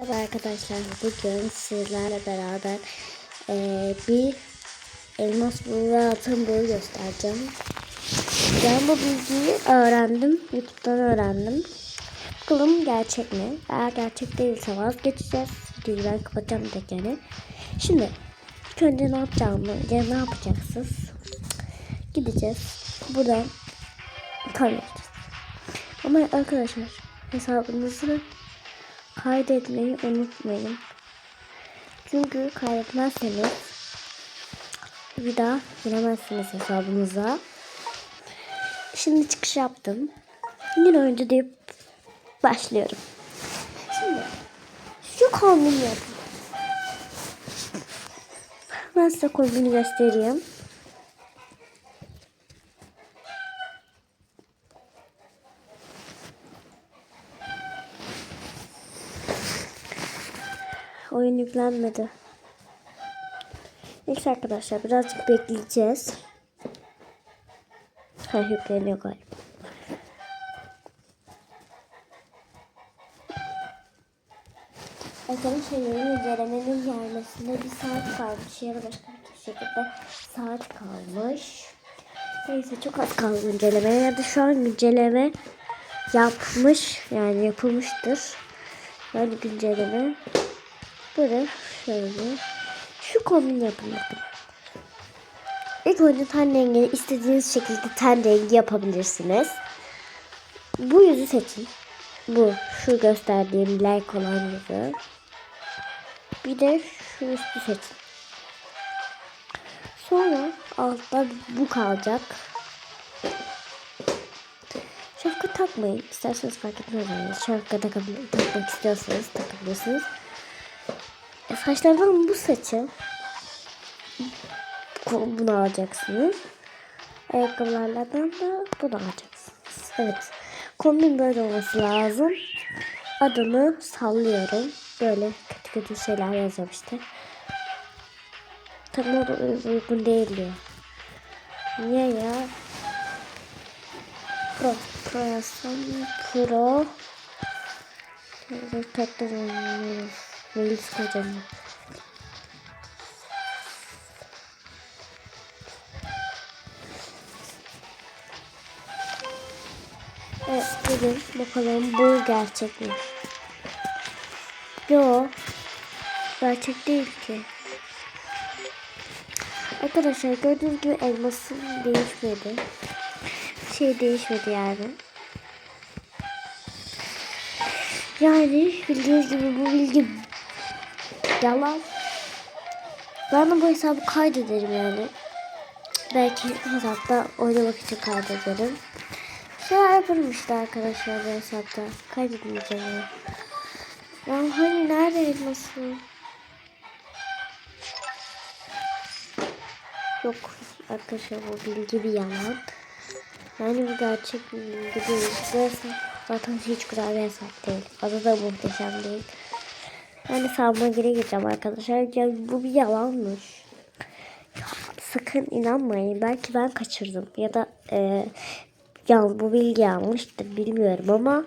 Merhaba arkadaşlar. Bugün sizlerle beraber eee, bir elmas buğu ve altın buğu göstereceğim. Ben bu bilgiyi öğrendim. YouTube'dan öğrendim. Bakalım gerçek mi? Eğer gerçek değilse vazgeçeceğiz. Videoyu ben kapatacağım yani. Şimdi ilk önce ne yapacağımı, ya ne yapacaksınız? Gideceğiz. Buradan kaydedeceğiz. Ama arkadaşlar hesabınızı kaydetmeyi unutmayın. Çünkü kaydetmezseniz bir daha giremezsiniz hesabınıza. Şimdi çıkış yaptım. Yine önce deyip başlıyorum. Şimdi şu kombini yapın. Ben size kombini göstereyim. Oyun yüklenmedi. Neyse arkadaşlar birazcık bekleyeceğiz. Ha yükleniyor galiba. Arkadaşlar yeni incelemenin gelmesine bir saat kalmış. Ya da başka bir şekilde saat kalmış. Neyse çok az kaldı inceleme. Ya da şu an inceleme yapmış. Yani yapılmıştır. Yani güncelleme. Böyle şöyle. Şu yapın bakın. İlk önce ten rengini istediğiniz şekilde ten rengi yapabilirsiniz. Bu yüzü seçin. Bu. Şu gösterdiğim like olan yüzü. Bir de şu üstü seçin. Sonra altta bu kalacak. Şapka takmayın. İsterseniz fark etmez. Şapka takmak istiyorsanız takabilirsiniz. Saçlardan bu saçı bu- bunu alacaksınız. Ayakkabılardan da bunu alacaksınız. Evet. Kombin böyle olması lazım. Adını sallıyorum. Böyle kötü kötü şeyler yazıyorum işte. Tam o da uygun değil diyor. Niye ya? Pro. Pro yazsam. Pro. Tatlı Reels kocaman. Evet bugün bakalım bu gerçek mi? Yo. Gerçek değil ki. Arkadaşlar gördüğünüz gibi elması değişmedi. Şey değişmedi yani. Yani bildiğiniz gibi bu bilgi yalan. Ben de bu hesabı kaydederim yani. Belki hesapta oynamak için kaydederim. Şeyler yaparım işte arkadaşlar bu hesapta. Kaydetmeyeceğim ya. Ya hani nerede elması? Yok arkadaşlar bu bilgi bir yalan. Yani bu gerçek bilgi değil. Zaten hiç güzel bir hesap değil. Adı da muhteşem değil. Yani savunma geri gireceğim arkadaşlar. Ya bu bir yalanmış. Ya, sakın inanmayın. Belki ben kaçırdım. Ya da e, ya bu bilgi yanlıştır bilmiyorum ama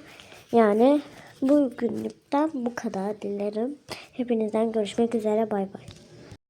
yani bu günlükten bu kadar dilerim. Hepinizden görüşmek üzere bay bay.